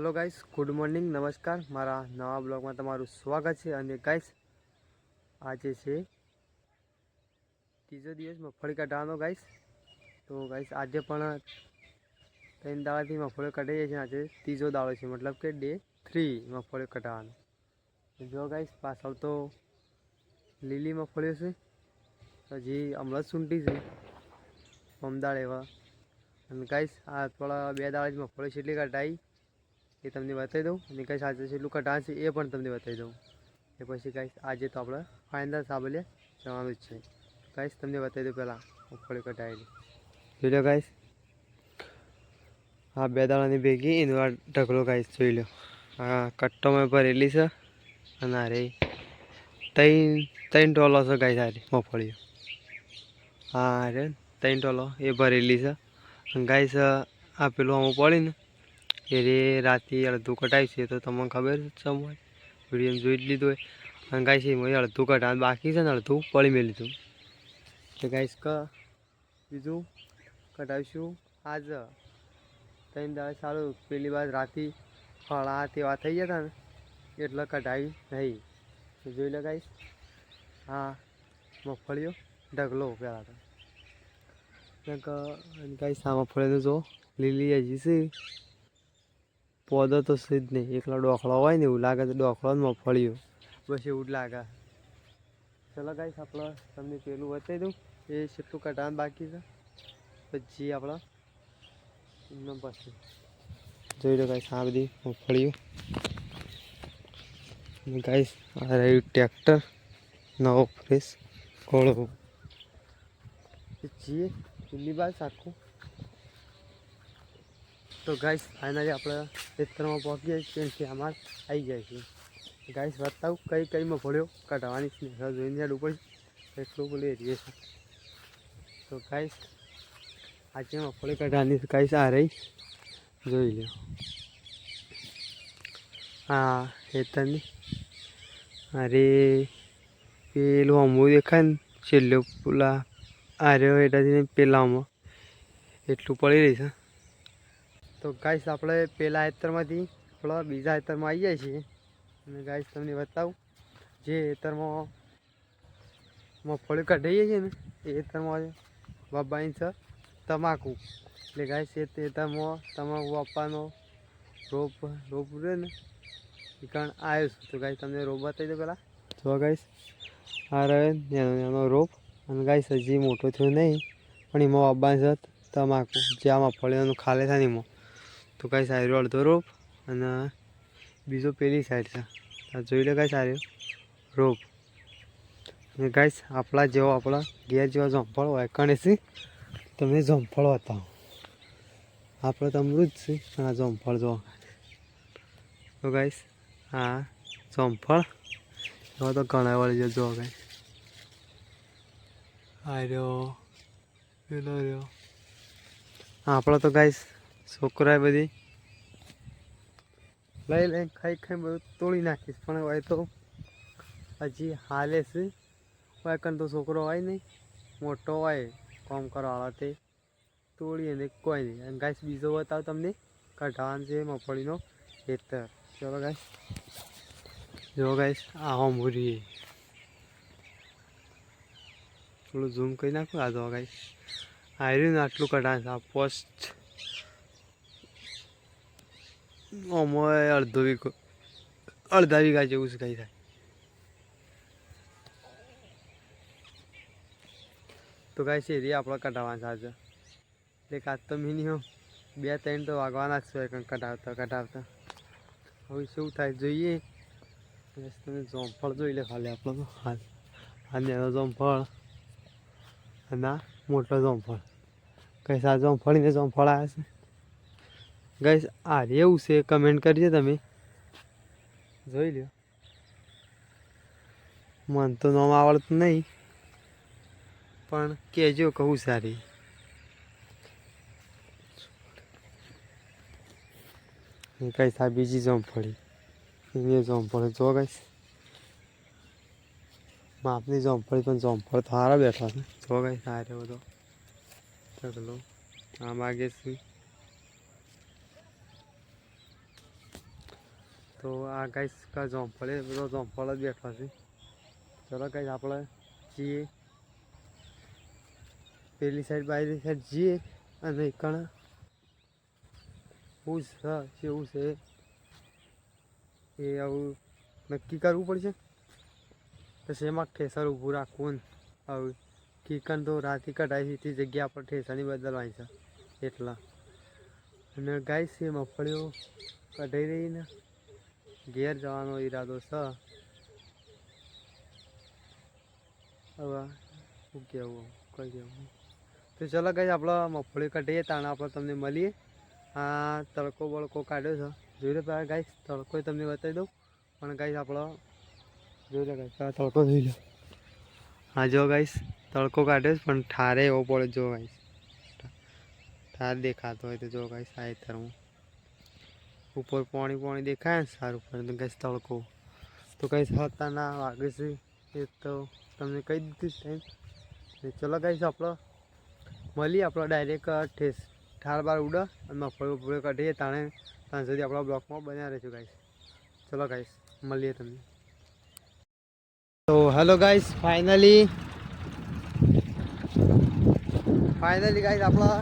Hello guys good morning નમસ્કાર મારા નવા બ્લોગમાં તમારું સ્વાગત છે અને ગાઈસ આજે છે ત્રીજો દિવસ મગફળી કાઢવાનો ગાઈસ તો ગાઈસ આજે પણ ત્રણ દાડાથી મગફળી કાઢીએ છીએ. આજે ત્રીજો દાડો છે. મતલબ કે ડે થ્રી મગફળી કઢાવવાનો જો ગાઈસ પાછળ તો લીલી મગફળીઓ છે. હજી હમણાં જ છે. મમદાળ એવા. અને ગાઈસ આ થોડા બે દાડા જ મગફળી છેટલી કઢાઈ. એ તમને બતાવી દઉં. અને કઈ સાથે છેલ્લું કઢાણ છે, એ પણ તમને બતાવી દઉં. એ પછી ગાઈસ આજે તો આપણે ફાઇનલ સાબલે જવાનું જ છે. ગાઈસ તમને બતાવી દઉં પહેલાં મગફળી કટાયેલી જોઈ લો ગાઈસ હા બે દાડાની ભેગી, એનો આ ઢગલો ગાઈસ જોઈ લો. કટ્ટો કટ્ટોમાં ભરેલી છે, અને અરે ત્રણ ત્રણ ટોલો છે ગાય સારી મગફળીઓ. હા અરે ત્રણ ટોલો, એ ભરેલી છે. ગાઈસ આ પેલું આમાં પડી ને એ રાતે અડધું કટાય છે તો તમને ખબર જ છે અમારે વીડિયો જોઈ જ લીધું હોય. અને ગાઈસ, એમાં અડધું કટા બાકી છે ને અડધું પડી મેં લીધું. તો ગાઈસ, ક, બીજું કટાવીશું આજ. ત્રણ દાડે સારું, પેલી વાર રાતે ફળા તેવા થઈ ગયા હતા ને, એટલે કઢાવી નહીં. જોઈ લે ગાઈસ હા મગફળીઓ ઢગલો પહેલાં તો. કંઈક ગાઈસ, આ મગફળીનું જો લીલી હજી છે. પોદો તો છે નહીં. એકલો ડોખલો હોય ને એવું લાગે તો ડોખલો જ મફળ્યો બસ એવું જ લાગે. ચલો ગાઈસ આપણે તમને પેલું બતાવી દઉં. એ કેટલું કઢાવાનું બાકી છે. પછી આપણે એમને પછી. જોઈ લો ગાઈસ આ બધી મગફળીઓ ગાઈસ આ રહ્યું ટ્રેક્ટર નવો ફ્રેશ ઘોડો પછી બાદ આખું તો ગાઈસ ફાઇનલી આપણે ખેતરમાં પહોંચીએ ત્યાંથી અમાર આવી જાય છે. ગાઈસ બતાવું કઈ કઈ મગફળીઓ કાઢવાની છે જોઈને યાદ ઉપર એટલું બોલી રહીએ છે તો ગાઈસ આજે મગફળી કાઢવાની છે. ગાઈસ આ રહી. જોઈ લો હા ખેતરની, અરે, પેલું અમું દેખાય ને, છેલ્લે પેલા આર્યો એટાથી પેલામાં. એટલું પડી રહી છે. તો ગાઈસ આપણે પહેલાં હેતરમાંથી આપણા બીજા હેતરમાં આવી જાય છીએ. અને ગાઈસ તમને બતાવું, જે હેતરમાં મગફળી કાઢીએ છીએ ને, એ હેતરમાં બાબાની છે તમાકુ. એટલે ગાઈસ એ હેતરમાં તમાકુ આપવાનો રોપ રોપ રહે ને, એ કારણ આવ્યો છું. તો ગાઈસ તમને રોપ બતાવી દો પહેલાં જો ગાઈસ આ રહે નાનો નાનો રોપ. અને ગાઈસ હજી મોટો થયો નહીં, પણ એમાં બાબાની છે તમાકુ. જે આ મગફળીનું ખાલે થાય ને એમાં. તો કાંઈ સારું અડધો રોપ અને બીજો પેલી સાઈડ છે. આ જોઈ લો કાંઈ સારું. રોપ. અને ગાઈસ, આપણા જેવો, આપણા ઘેર જેવા જંફળ હોય કણેસી તમને જંફળ હતા. આપણે તો અમૃત છે, પણ આ જંફળ જો તો ગાઈસ, આ જંફળ એવા તો ઘણા વળી જો ગાઈસ આ રહ્યો, પેલો રહ્યો. આપણે તો ગાઈસ છોકરાએ બધી. લઈ લઈને ખાઈ ખાઈ બધું તોડી નાખીશ. પણ હવે તો હજી હાલે છે. હોય તો છોકરો હોય નહીં. મોટો હોય. કામ કરવાવાળા તે. તોડી અને કોઈ નહીં. અને ગાઈશ બીજો બતાવ તમને. કઢાવાનું છે મગફળીનો ખેતર. ચલો ગાય જો ગાઈશ આવો હોમુરી થોડું ઝૂમ કરી નાખું. આ જો ગાઈશ ને આટલું કઢાણ આ પોસ્ટ ઓમોય અડધો વીઘો, અડધા વીઘા જેવું જ કંઈ થાય. તો કાંઈ છે એ આપણે કઢાવવાનું સાજે એટલે કાચ તો મિનિમમ બે ત્રણ તો વાગવાના જ છે કઢાવતા કઢાવતા. હવે શું થાય, જોઈએ. તમે જોમફળ જોઈ લે ખાલી આપણો તો. હાલ અને એનો જોમફળ. અને મોટો જોમફળ. કઈ સા ફળીને જોમફળ આવ્યા છે. ગાઈસ આ એવું છે કમેન્ટ કરજો તમે. જોઈ લ્યો. મન તો નામ આવડતું નહીં, પણ કહેજો કહું સારી. કઈ સા બીજી જમફળી એ જમફળી જો કઈશ માપની જમફળી પણ જમફળ તો સારા બેઠા છે. જો કઈ સારો બધો. ચલો આમ આગે છે. તો આ ગાઈસ કા જોંફળે બધો જોંફળ જ બેઠા છે. ચલો ગાઈસ, આપણે જઈએ. પેલી સાઈડ બાયલી સાઈડ જઈએ અને કણ શું છે કેવું છે. એ આવું નક્કી કરવું પડશે. પછી એમાં ઠેસર ઊભું રાખવું આવું કીકન તો રાતી કઢાઈ છે તે જગ્યા પર ઠેસાની બદલવાની છે. એટલા. અને ગાય એ મગફળીઓ કઢાઈ રહી ને. ઘેર જવાનો ઈરાદો છે. હવે શું કહેવું, કઈ કહેવું તો ચલો કઈ આપણે મગફળી કાઢીએ, તાણે આપણે તમને મળીએ. આ તડકો બળકો કાઢ્યો છે. જોઈ લો પહેલાં ગાઈશ તડકો તમને બતાવી દઉં. પણ ગાઈશ આપણો જોઈ લો ગાઈશ તડકો જોઈ લો. હા, જો ગાઈશ તડકો કાઢ્યો છે, પણ ઠારે એવો પડે જો ગાઈશ ઠાર દેખાતો હોય તો જો ગાઈશ આ હેતરમાં ઉપર પાણી પાણી દેખાય ને સારું પડે ગાઈસ તડકો. તો કંઈ હતા ના વાગે છે. એ તો તમને કહી દીધું ટાઈમ ચલો ગાઈસ આપણો મળીએ આપણો ડાયરેક્ટ ઠેસ ઠાર બાર ઉડે અને મફળી ઉપફળી કાઢીએ. તાણે ત્યાં સુધી આપણા બ્લોકમાં બન્યા રહીશું ગાઈસ. ચલો ગાઈસ, મળીએ તમને. તો hello guys finally finally guys આપણા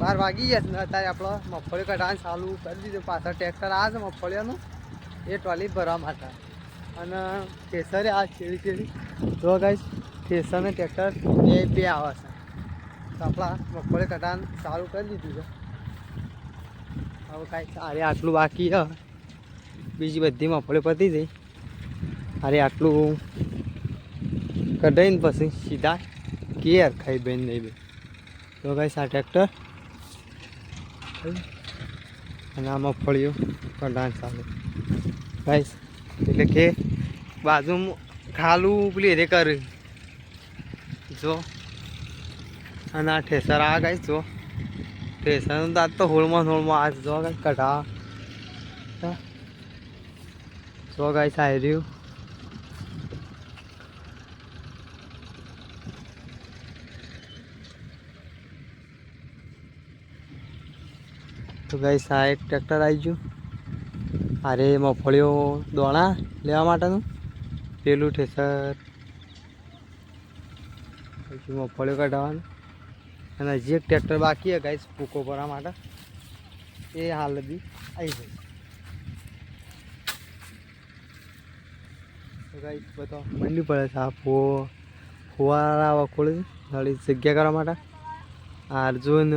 બાર વાગી ગયા છે ને અત્યારે આપણો મગફળી કઢાણ ચાલુ કરી દીધું. પાછળ ટ્રેક્ટર આ છે મગફળીઓનું એ ટ્રોલી ભરવા માટે. અને કેસરે આ છેડી છેડી જો ગાઈસ કેસર ને ટ્રેક્ટર બે બે આવે છે. તો આપણા મગફળી કઢાણ ચાલુ કરી દીધું છે. હવે કાંઈ સારી આટલું બાકી છે. બીજી બધી મગફળી પતી જઈ અરે આટલું કઢાઈને પછી સીધા કેર ખાઈ બેન નહીં બેન. તો ગાઈસ આ ટ્રેક્ટર અને આ મગફળીઓ કઢાણ ચાલુ ગાઈસ, એટલે કે બાજુમાં ખાલું પેલી રે કરે. જો. અને આ ઠેસર આ ગાઈસ, જો. ઠેસર તો તો હોળમાં હોળમાં આ જો કઢા. જો ગાઈસ, આ રહ્યું. તો ગઈ આ એક ટ્રેક્ટર આવી ગયું. અરે મગફળીઓ દોણા લેવા માટેનું. પેલું ઠેસર. પછી મગફળીઓ કાઢવાનું અને હજી એક ટ્રેક્ટર બાકી છે ગાઈસ ભૂકો ભરવા માટે. એ હાલ બી આવી તો ગાઈસ બધો મંડી પડે છે આ ફો ફુવારા વખોળે નળી જગ્યા કરવા માટે. અર્જુન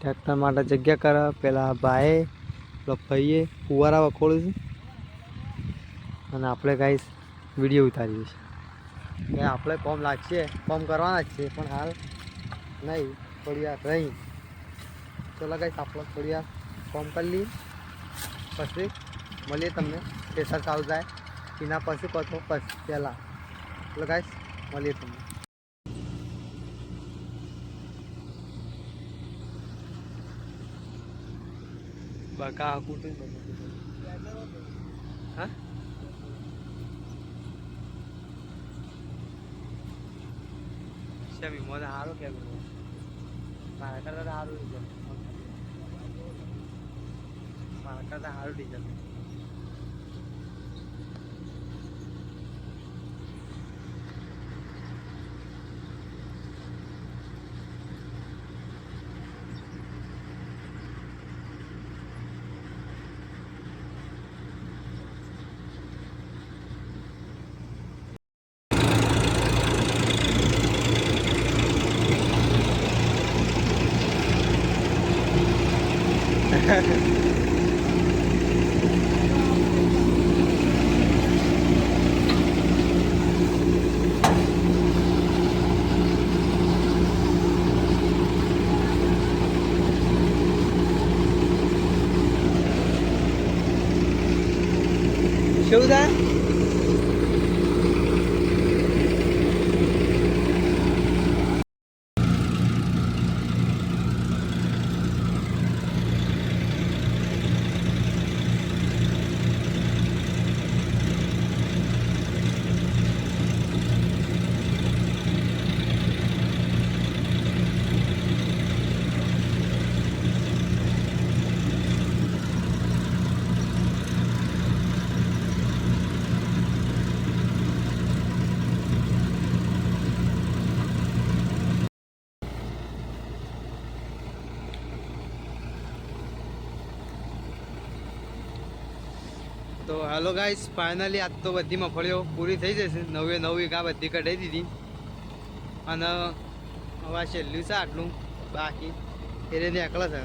ટ્રેક્ટર માટે જગ્યા કરે. પેલા ભાઈએ, પેલો ભાઈએ ફુવારા વખોળે છે. અને આપણે કાંઈ વીડિયો ઉતારીએ છીએ. કે આપણે કોમ લાગશે, કોમ કરવાના જ છે, પણ હાલ નહીં, થોડી વાર રહી. ચલો ગાઈસ આપણે થોડી વાર કોમ કરી લઈએ. પછી મળીએ તમને. પ્રેશર ચાલુ થાય. એના પછી કહો પછી પહેલાં. ગાઈસ મળીએ તમને. બકા કુટુંબ હા? શેમી મને સારું કેમ મારા કરતા સારું ડીઝલ. મારા કરતા હારું ડીઝલ. શું થાય હાલો ગાઈસ ફાઇનલી આજ તો બધી મફળીઓ પૂરી થઈ જશે. નવે નવી કાં બધી કઢાઈ દીધી. અને હવે છેલ્લું છે આટલું. બાકી એને એકલા છે.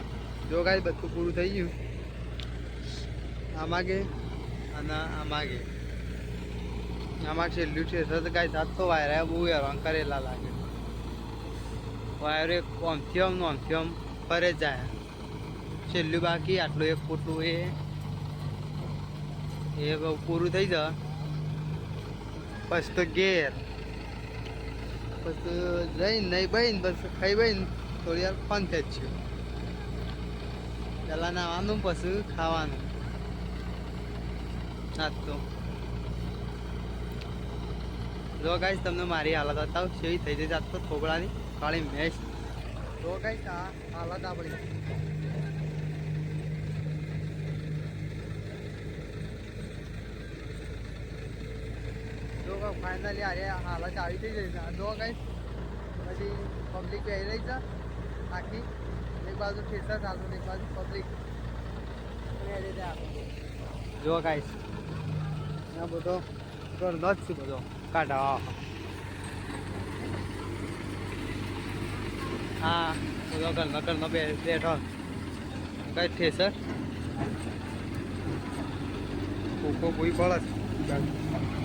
જો ગાય બધું પૂરું થઈ ગયું. આમાગે અને આમાગે. આમાં છેલ્લું છે. સર ગાય સાત તો વાયરા બહુ હેરાન કરેલા લાગે. વાયર એક ઓમથી ઓમ નોમથી ઓમ ફરે જાય. છેલ્લું બાકી આટલું એક ફોટું એ એ હવે પૂરું થઈ જાય. પછી તો ઘેર. પછી જઈને નહીં બહીને બસ ખાઈ બહીને થોડી વાર ફન થઈ જ છું. પહેલાં નાવાનું, પછી ખાવાનું. ના તો. જો ગાઈશ તમને મારી હાલત બતાવ, કેવી થઈ જઈ આજ તો થોબડાની કાળી મેચ જો ગાઈશ આ હાલત આપણી. જો ફાઇનલી આજે હાલત આવી થઈ જઈ છે. જો ગાઈશ પછી પબ્લિક બેહી રહી છે, આખી. એક બાજુ ઠેસર ચાલતું એક બાજુ પબ્લિક જો ગાઈશ આ બધો ઘરનો જ છે બધો. કાઢા. હા, બધો ઘરનો બે, બેઠો. કઈ ઠેસર કોકો કોઈ પડે